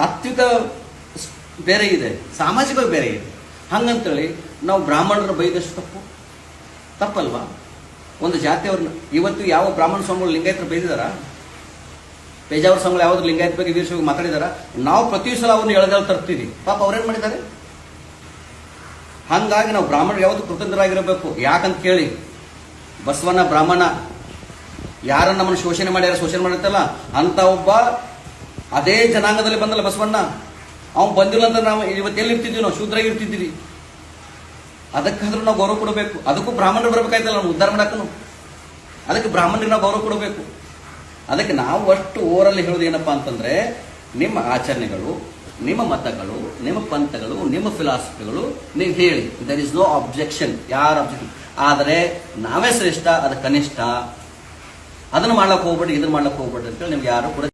ತಾತ್ವಿಕ ಬೇರೆ ಇದೆ ಸಾಮಾಜಿಕವಾಗಿ ಬೇರೆ ಇದೆ. ಹಂಗಂತೇಳಿ ನಾವು ಬ್ರಾಹ್ಮಣರ ಬೈದಷ್ಟು ತಪ್ಪು. ತಪ್ಪಲ್ವಾ? ಒಂದು ಜಾತಿಯವ್ರನ್ನ ಇವತ್ತು ಯಾವ ಬ್ರಾಹ್ಮಣ ಸ್ವಾಮಿಗಳು ಲಿಂಗಾಯತರು ಬೈದಿದಾರ? ಪೇಜಾವರ ಸ್ವಾಮಿಗಳು ಯಾವ್ದು ಲಿಂಗಾಯತ ಬಗ್ಗೆ ವೀರ ಬಗ್ಗೆ ಮಾತಾಡಿದಾರ? ನಾವು ಪ್ರತಿ ಸಲ ಅವ್ರನ್ನ ಎಳೆದಲ್ಲಿ ತರ್ತೀವಿ. ಪಾಪ ಅವ್ರೇನ್ ಮಾಡಿದ್ದಾರೆ? ಹಂಗಾಗಿ ನಾವು ಬ್ರಾಹ್ಮಣರು ಯಾವತ್ತು ಕೃತಜ್ಞರಾಗಿರಬೇಕು? ಯಾಕಂತ ಕೇಳಿ. ಬಸವನ ಬ್ರಾಹ್ಮಣ, ಯಾರನ್ನ ನಮ್ಮನ್ನು ಶೋಷಣೆ ಮಾಡ್ಯಾರ, ಶೋಷಣೆ ಮಾಡಿರ್ತಲ್ಲ ಅಂತ ಒಬ್ಬ ಅದೇ ಜನಾಂಗದಲ್ಲಿ ಬಂದಲ್ಲ ಬಸವಣ್ಣ. ಅವ್ನು ಬಂದಿಲ್ಲ ಅಂತ ನಾವು ಇವತ್ತು ಎಲ್ಲಿ ಇರ್ತಿದ್ವಿ ನಾವು? ಶೂದ್ರಾಗಿ ಇರ್ತಿದ್ವಿ. ಅದಕ್ಕಾದ್ರೂ ನಾವು ಗೌರವ ಕೊಡಬೇಕು. ಅದಕ್ಕೂ ಬ್ರಾಹ್ಮಣರು ಬರ್ಬೇಕಾಯ್ತಲ್ಲ ನಾವು, ಉದ್ಧಾರ ಮಾಡಕ್ಕೂ. ಅದಕ್ಕೆ ಬ್ರಾಹ್ಮಣರಿಗೆ ನಾವು ಗೌರವ ಕೊಡಬೇಕು. ಅದಕ್ಕೆ ನಾವು ಅಷ್ಟು ಓರಲ್ಲಿ ಹೇಳೋದು ಏನಪ್ಪಾ ಅಂತಂದ್ರೆ, ನಿಮ್ಮ ಆಚರಣೆಗಳು, ನಿಮ್ಮ ಮತಗಳು, ನಿಮ್ಮ ಪಂಥಗಳು, ನಿಮ್ಮ ಫಿಲಾಸಫಿಗಳು ನೀವು ಹೇಳಿ. ದರ್ ಇಸ್ ನೋ ಅಬ್ಜೆಕ್ಷನ್ ಯಾರ ಅಬ್ಜೆಕ್ಷನ್ ಆದರೆ ನಾವೇ ಶ್ರೇಷ್ಠ, ಅದು ಕನಿಷ್ಠ. ಅದನ್ನು ಮಾಡ್ಲಕ್ಕೆ ಹೋಗ್ಬೇಡಿ, ಇದನ್ನು ಮಾಡ್ಲಕ್ಕೆ ಹೋಗ್ಬೇಡಿ ಅಂತೇಳಿ ನಿಮ್ಗೆ ಯಾರು ಕೂಡ